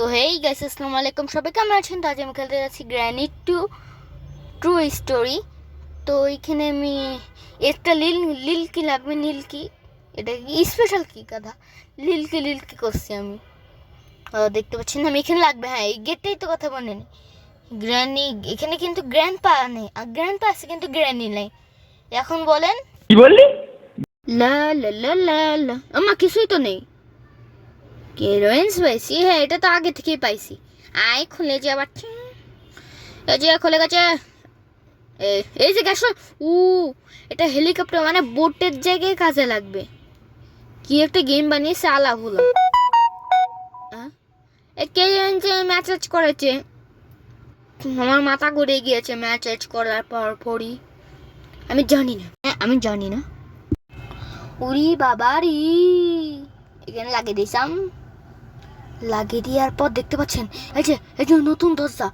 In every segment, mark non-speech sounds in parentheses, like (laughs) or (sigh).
তো hey guys আসসালামু আলাইকুম। সবাই কেমন আছেন? তো আজ আমি খেলতে যাচ্ছি গ্র্যানিট টু ট্রু স্টোরি তো এখানে আমি একটা লিল লিল কি লাগবে নীল কি এটা কি স্পেশাল কি কথা লিল কি লিল কি করছি আমি। দেখতে পাচ্ছেন? আমি এখানে লাগবে হ্যাঁ এই গেটটাই তো কথা বলেনি। গ্র্যানি এখানে কিন্তু গ্র্যান্ড পা নেই। আর গ্র্যান্ড পা আছে কিন্তু গ্র্যানি নেই। এখন বলেন। কি বললি? লা লা লা লা লা। আমার কিছুই তো নেই। কেরোইন্স পাইছি? হ্যাঁ এটা তো আগে থেকেই পাইছি। আয়, খুলে যে টিং। এই যে, খুলে গেছে। এই- যে গ্যাস উ, এটা হেলিকপ্টার মানে বোটের জায়গায় কাজে লাগবে। কি একটা গেম বানিয়েছে, আলা হলো কে জানছে ম্যাচেজ করেছে। আমার মাথা ঘুরে গিয়েছে ম্যাচেজ করার পর পরই। আমি জানি না। হ্যাঁ আমি জানি না। উরি বাবারি। এখানে লাগিয়ে দিয়েছিলাম লাগিয়ে দেওয়ার পর দেখতে পাচ্ছেন এই যে এই যে নতুন দরজা।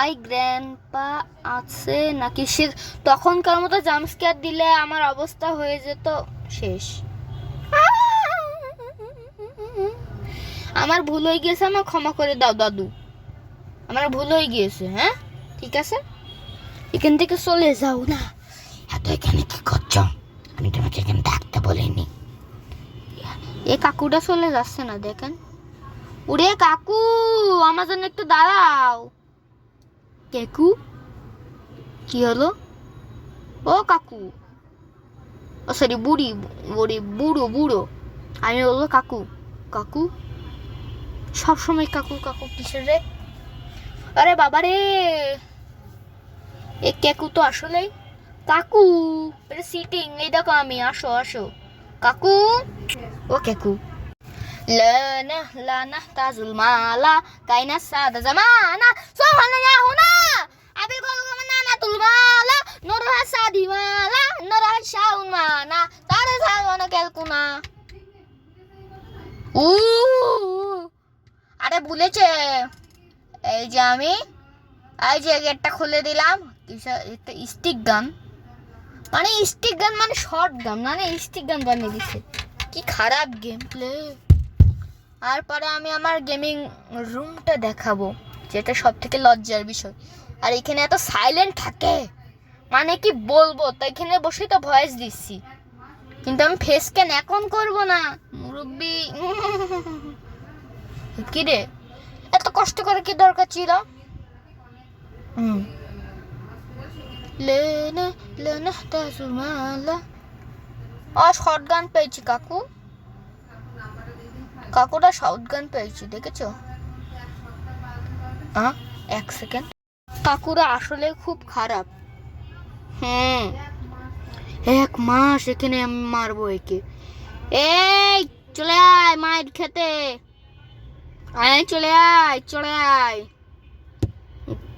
আই গ্র্যান্ডপা আছে নাকি? সে তখনকার মতো জাম্পস্কেয়ার দিলে আমার অবস্থা হয়ে যেত। শেষ। আমার ভুল হয়ে গিয়েছে আমার ক্ষমা করে দাও দাদু। আমার ভুল হয়ে গিয়েছে হ্যাঁ? ঠিক আছে? এখান থেকে চলে যাও না। এত এখানে কি করছ? আমি তোমাকে এখানে থাকতে বলিনি। এ কাকুটা চলে যাচ্ছে না দেখেন। ওরে কাকু, আমার জন্য একটু দাঁড়াও। কেকু? কি হলো? ও কাকু। ও সরি বুড়ি বুড়ি, বুড়ো বুড়ো। আমি বলব কাকু। কাকু? সবসময় কাকু কাকু কিসের রে? আরে বাবা রে! এ কেকু তো আসলেই। কাকু, এটা সিটিং এই দেখো আমি, আসো আসো। কাকু? ও কাকু। তাজুল মালা কাইনা সাদা জামানা সোহানা না হুনা আবি গল গমনা না তুল মালা নরহা সাদি মালা নরহা শাউন মানা তারে সামনা কেলকুনা উ আরে ভুলেছে এই যে আমি, এই যে গেটটা খুলে দিলাম স্টিক গান মানে স্টিক গান মানে শর্ট গান মানে স্টিক গান বানিয়ে দিছে। কি খারাপ গেম প্লে আর পরে আমি আমার গেমিং রুমটা দেখাবো, যেটা সব থেকে লজ্জার বিষয়। আর এখানে এত সাইলেন্ট থাকে। মানে কি বলব? তো এখানে বসে তো ভয়েস দিচ্ছি। কিন্তু আমি ফেস ক্যান এখন করব না, মুরব্বি। (laughs) কি রে? এত কষ্ট করে কি দরকার ছিল? হুম। লেনে লেনে, তাজুমালা। আর শর্ট গান পেয়েছি, কাকু। কাকুটা সাউথ গান পেয়েছি, দেখেছ? এক সেকেন্ড। কাকুরা আসলে খুব খারাপ। হ্যাঁ এক মাস এখানে আমি মারবো একে। এই, চলে আয় মায়ের খেতে। আয় চলে আয় চলে আয়।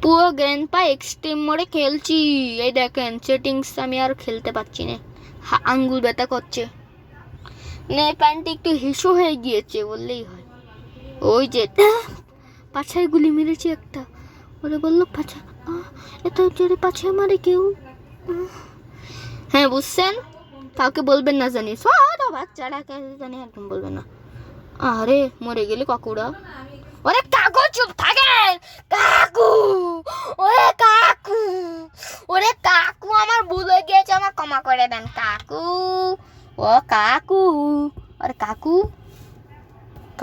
পুরো গ্র্যান্ডপা এক্সট্রিম মোডে খেলছি। এই দেখেন, সেটিংস আমি আর খেলতে পারছি না। আঙ্গুল ব্যথা করছে। নে প্যান্টটি একটু হিসু হয়ে গিয়েছে বললেই হয়। ওই যে পাছায় গুলি মেরেছি একটা। ওরে বলল, পাছা এত জোরে পাছায় মারে কেউ? হ্যাঁ বুঝছেন? কাউকে বলবেন না জানি। সব বাচ্চারা কে জানি একদম বলবেন না। আরে, মরে গেলে কাকুরা। ওরে কাকু, চুপ থাকে কাকু! ওরে কাকু! ওরে কাকু, আমার ভুল হয়ে গিয়েছে, আমার ক্ষমা করে দেন, কাকু। ও কাকু, আরে কাকু?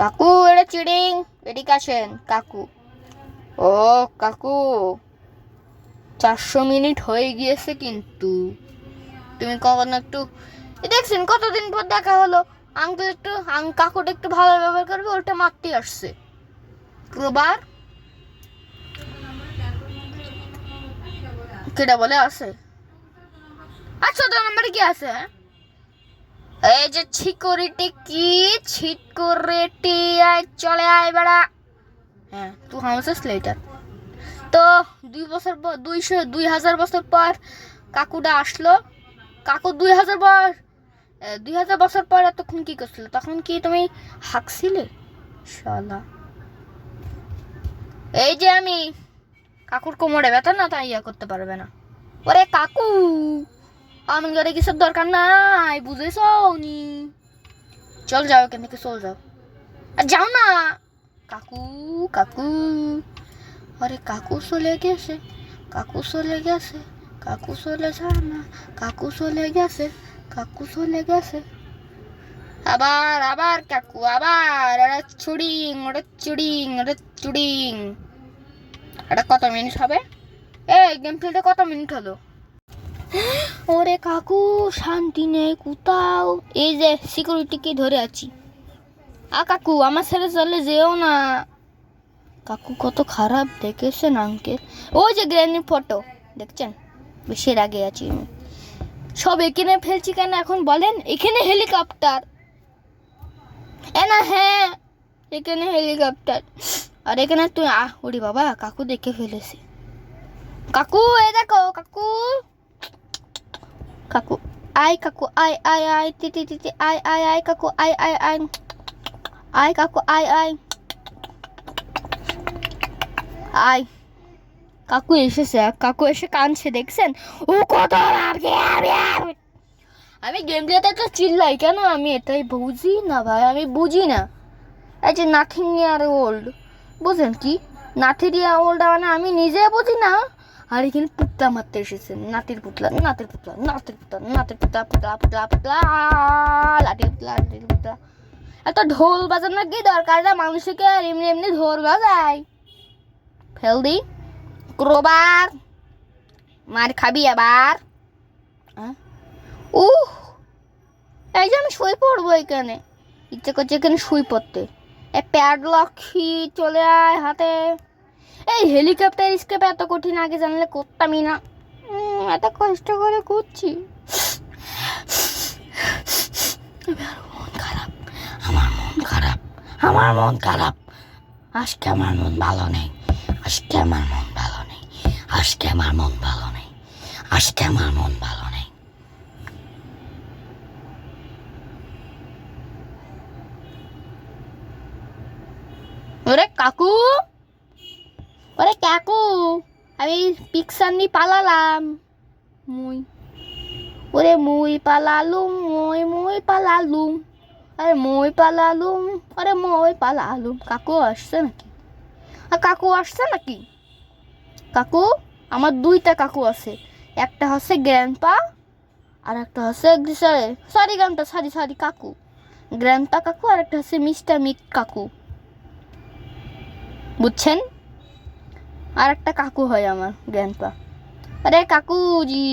কাকু এটা চিড়িং এদিকে আসেন কাকু। ও কাকু, চারশো মিনিট হয়ে গিয়েছে কিন্তু। তুমি কখনো একটু দেখছেন কতদিন পর দেখা হলো? আঙ্কেল একটু, আং কাকুটা একটু ভালো ব্যবহার করবে ওটা মারতে আসছে। প্রবার কেটা বলে আছে? আচ্ছা তো নাম্বারে কি আছে হ্যাঁ? এই যে সিকিউরিটি কি? সিকিউরিটি আয় চলে আয় বেড়া। হ্যাঁ টু হাউসেস লেটার তো দুই বছর পর দুইশো, দুই হাজার বছর পর কাকুটা আসলো। কাকু দুই হাজার বছর দুই হাজার বছর পর এতক্ষণ কি করছিল? তখন কি তুমি হাঁকছিলে? শালা। এই যে আমি কাকুর কোমরে ব্যথা না, তাই ইয়া করতে পারবে না। ওরে কাকু! আমি ঘরে কিসের দরকার নাই বুঝেছ নি চল যাও এখান থেকে, চল যাও। আর যাও না। কাকু কাকু। আরে কাকু চলে গেছে, কাকু চলে গেছে, কাকু চলে যায় না, কাকু চলে গেছে, কাকু চলে গেছে। আবার আবার কাকু, আবার। ওটা চুডিং ওটা চুডিং ওটা চুডিং। এটা কত মিনিট হবে? এই গেম খেলতে কত মিনিট হলো? ওরে কাকু, শান্তি নেই, কোথাও? এই যে সিকিউরিটিকে ধরে আছি। আ কাকু, আমার ছেড়ে চলে যেও না। কাকু, কত খারাপ দেখেছেন আঙ্কেল ওই যে গ্র্যানি ফটো দেখছেন? বেশি রাগে আছি আমি। সব এখানে ফেলছি কেন এখন বলেন? এখানে হেলিকপ্টার না হ্যাঁ এখানে হেলিকপ্টার আর এখানে তুই, আহ, ওরে বাবা, কাকু দেখে ফেলেছে। কাকু, এ দেখো, কাকু। কাকু আয় কাকু আয় আয় আয় তিতি তিতি আয় আয় আয় কাকু আয় আয় আয় আয় কাকু আয় আয় আয় কাকু এসেছে কাকু এসে কাঁদছে, দেখছেন? ও কত আমি গেম প্লেতে তো চিল্লাই, কেন আমি এটাই বুঝি না ভাই? আমি বুঝি না। এই যে নাথিং ইয়ার ওল্ড বুঝলেন কি? নাথির ইয়ার ওল্ড মানে আমি নিজে বুঝি না, আর এখানে পুতলা মারতে এসেছেন নাতির পুতলা নাতির পুতলা নাতির পুতলা নাতির পুতলা পুতলা পুতলা পুতলা লাঠির পুতলা লাঠির পুতলা এত ঢোল বাজানোর কি দরকার না মানুষকে আর এমনি এমনি ঢোল বাজায়। ফেল দি ক্রোবার মার খাবি আবার? উহ! এই যে আমি শুয়ে পড়ব এখানে। ইচ্ছে করছে এখানে শুয়ে পড়তে। এ প্যাড লক্ষ্মী চলে আয় হাতে। এই হেলিকপ্টার স্কেপ এত কঠিন, আগে জানলে করতামই না। এত কষ্ট করে করছি। আমার মন খারাপ, আমার মন খারাপ। আজকে আমার মন ভালো নেই, আজকে আমার মন ভালো নেই, আজকে আমার মন ভালো নেই, আজকে আমার মন ভালো নেই। ওরে কাকু! ওরে কাকু, আমি পিকচার নিয়ে পালালাম। মুই। ওরে মুই পালালুম, মই মই পালালুম। আরে মই পালালুম, আরে মই পালালুম। কাকু আসছে নাকি? আর কাকু আসছে নাকি? কাকু, আমার দুইটা কাকু আছে। একটা হচ্ছে গ্র্যান্ডপা আর একটা হচ্ছে সরি গ্র্যান্ডপা সরি সরি কাকু। গ্র্যান্ডপা কাকু আর একটা হচ্ছে মিস্টার মিক কাকু। বুঝছেন? আর একটা কাকু হয় আমার গ্র্যান্ডপা আরে কাকুজি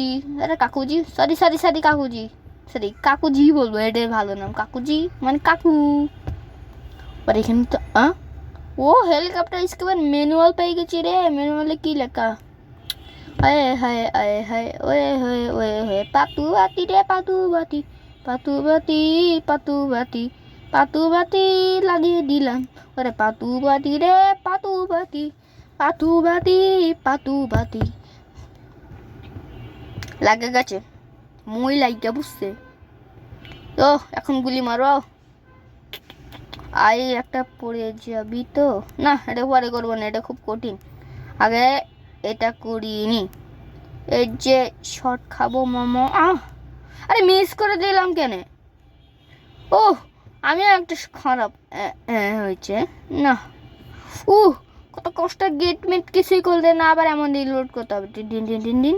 আরে কাকুজি সরি সরি সরি কাকুজি সরি কাকুজি বলব, এটাই ভালো নাম, কাকুজি মানে কাকু। আর এখানে তো ও হেলিকপ্টার স্কেপার ম্যানুয়াল পেয়ে গেছি রে ম্যানুয়ালে কি লেখা? আয়ে, হায় আয়ে, হায়, ওয়ে, হয়ে ওয়ে, হয়ে পাতু বাতি রে পাতু বাতি পাতু বাতি পাতু বাতি পাতু বাতি লাগিয়ে দিলাম। ওরে পাতু বাতি রে পাতু বাতি পাতু বাতি পাতু বাতি লাগে গেছে। মই লাগিয়া বুঝছে। ও এখন গুলি মারো। আই, একটা পড়ে যাবি তো? না, এটা পরে করব না, এটা খুব কঠিন। আগে এটা করিয়ে নি এই যে শর্ট খাব, মোমো, আহ! আরে মিস করে দিলাম কেন? ও আমি একটা খারাপ হয়েছে। না। উ কত কষ্ট গেট মেট কিছুই করতে না, আবার এমন দিন লোড করতে হবে। দিন দিন দিন দিন দিন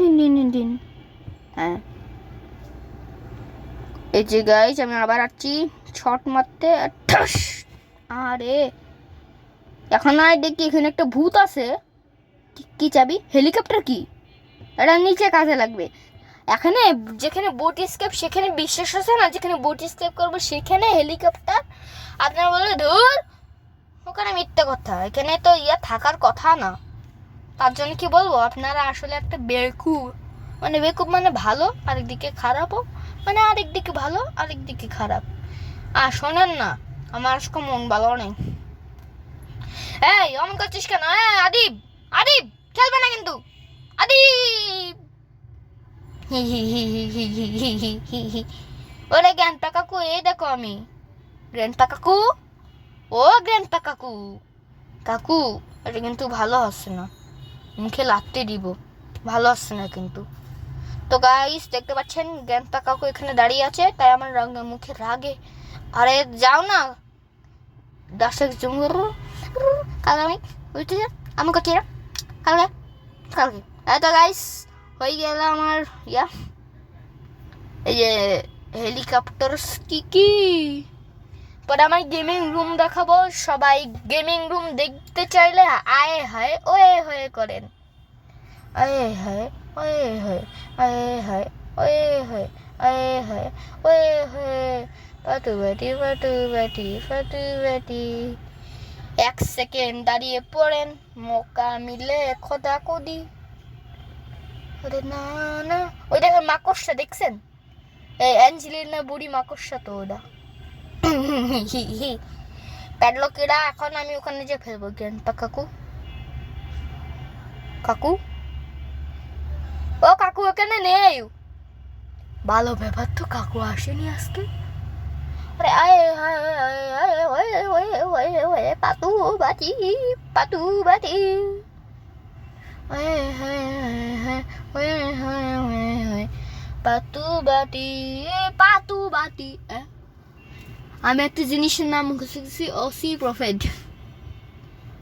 দিন দিন দিন দিন হ্যাঁ। এই যে গাইজ আমি আবার আসছি। ছট মারতে। আর! এখন আর দেখি, এখানে একটা ভূত আছে। কি চাবি? হেলিকপ্টার কি? এটা নিচে কাজে লাগবে। এখানে যেখানে বোট স্কেপ সেখানে বিশ্বাস আছে না? যেখানে বোট স্কেপ করব, সেখানে হেলিকপ্টার। আপনার বলে ধুর! ওখানে মিথ্যে কথা এখানে তো ইয়া থাকার কথা না তার জন্য কি বলব আপনারা আসলে একটা বেকুব মানে বেকুব মানে ভালো আরেকদিকে খারাপও মানে আরেক দিকে ভালো আরেক দিকে খারাপ আর শোনেন না আমার আজকে মন ভালো নেই এই অমন করছিস কেন হ্যাঁ আদিব আদিব খেলবে না কিন্তু আদিব হি হি হি হি হি হি হি হি ওরে গ্র্যান্ডপা কাকু এই দেখো আমি গ্র্যান্ডপা কাকু ও গ্র্যান্ডপা কাকু। কাকু, এটা কিন্তু ভালো হচ্ছে না। মুখে লাগতে দিব। ভালো হচ্ছে না কিন্তু। তো গাইস দেখতে পাচ্ছেন গ্র্যান্ডপা কাকু এখানে দাঁড়িয়ে আছে, তাই আমার মুখে রাগে। আরে যাও না। দর্শক জুম কালকে আমি বুঝতেছে আমি করছি কালকে কালকে তো গাইস হয়ে গেল আমার ইয়া। এই যে হেলিকপ্টার কি কি? পরে আমার গেমিং রুম দেখাবো। সবাই গেমিং রুম দেখতে চাইলে আয়ে হয়, ওয়ে হয়ে করেন। আয়ে হয়, ওয়ে হয়, আয়ে হয়, ওয়ে হয়, আয়ে হয়, ওয়ে হয়। পাটু বাটি পাটু বাটি পাটু বাটি। এক সেকেন্ড দাঁড়িয়ে পড়েন, মোকা মিলে খোদা কদি আরে না না, ওই দেখেন মাকড়সা দেখছেন? এই অ্যাঞ্জেলিনা বুড়ি মাকড়সা তো ওটা প্যাডলকেরা এখন আমি ওখানে যে ফেলব গ্র্যান্ডপা কাকু কাকু ও কাকু ওখানে নেই ভালো ব্যাপার তো কাকু আসেনি আজকে আরে আয় আয় ওয়ে ওয়ে ওয়ে ওয়ে পাতু বাটি পাতু ওয়ে পাতু বাটি পাতু বাটি এ? আমি একটা জিনিসের নাম শিখছি ওসি প্রফেট।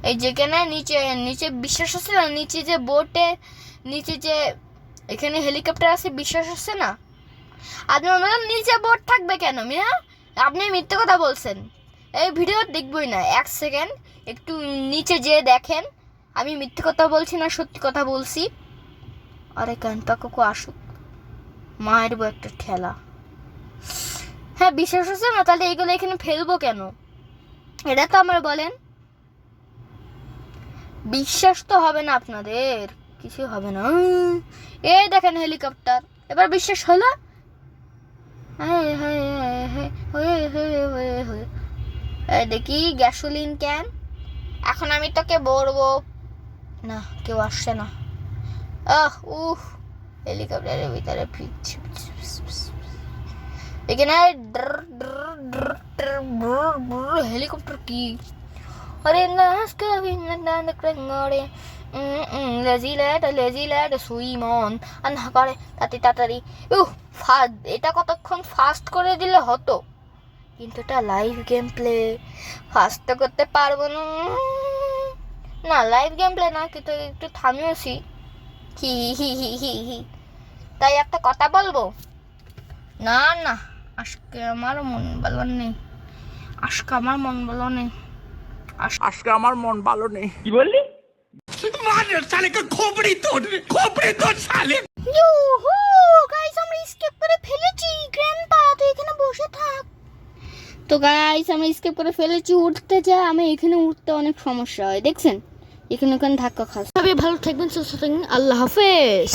এই যেখানে নিচে নিচে বিশ্বাস আছে না? নিচে যে বোটে নিচে যে এখানে হেলিকপ্টার আছে, বিশ্বাস আছে না? আপনি বলবেন নিচে বোট থাকবে কেন, মিয়া? আপনি মিথ্যে কথা বলছেন। এই ভিডিও দেখবই না। এক সেকেন্ড একটু নিচে যেয়ে দেখেন। আমি মিথ্যে কথা বলছি না, সত্যি কথা বলছি? আরে কানপা কাকু, আসুক। মায়ের একটা ঠেলা। হ্যাঁ বিশ্বাস হচ্ছে না? তাহলে এগুলো এখানে ফেলব কেন? এটা তো আমার বলেন। বিশ্বাস তো হবে না আপনাদের। কিছু হবে না। এই দেখেন হেলিকপ্টার এবার বিশ্বাস হলো? হায় হায় হায় দেখি গ্যাসোলিন ক্যান এখন আমি তোকে বলব। না, কেউ আসছে না। আহ, উহ হেলিকপ্টারের ভিতরে ফিট এখানে হেলিকপ্টার কি আরে লেজি ল্যাড লেজি ল্যাড সুইমন আর না করে তাতে তাড়াতাড়ি উহ এটা কতক্ষণ ফাস্ট করে দিলে হতো? কিন্তু এটা লাইভ গেম প্লে ফাস্ট তো করতে পারব না। না লাইভ গেম প্লে না, কিন্তু একটু থামিয়েছি। হি হি হি হি হি। তাই একটা কথা বলব? না না। আজকে আমার মন ভালো নেই। আজকে আমার মন ভালো নেই। আজকে আমার মন ভালো নেই। কি বললি? ইউহু গাইস আমরা স্কেপ করে ফেলেছি গ্র্যান্ডপা তুই এখানে বসে থাক। তো গাইস আমরা স্কেপ করে ফেলেছি উঠতে যা আমি এখানে উঠতে অনেক সমস্যা হয় দেখছেন? এখানে ওখানে ধাক্কা খাস সবাই ভালো থাকবেন সুস্থ থাকবেন আল্লাহ হাফেজ।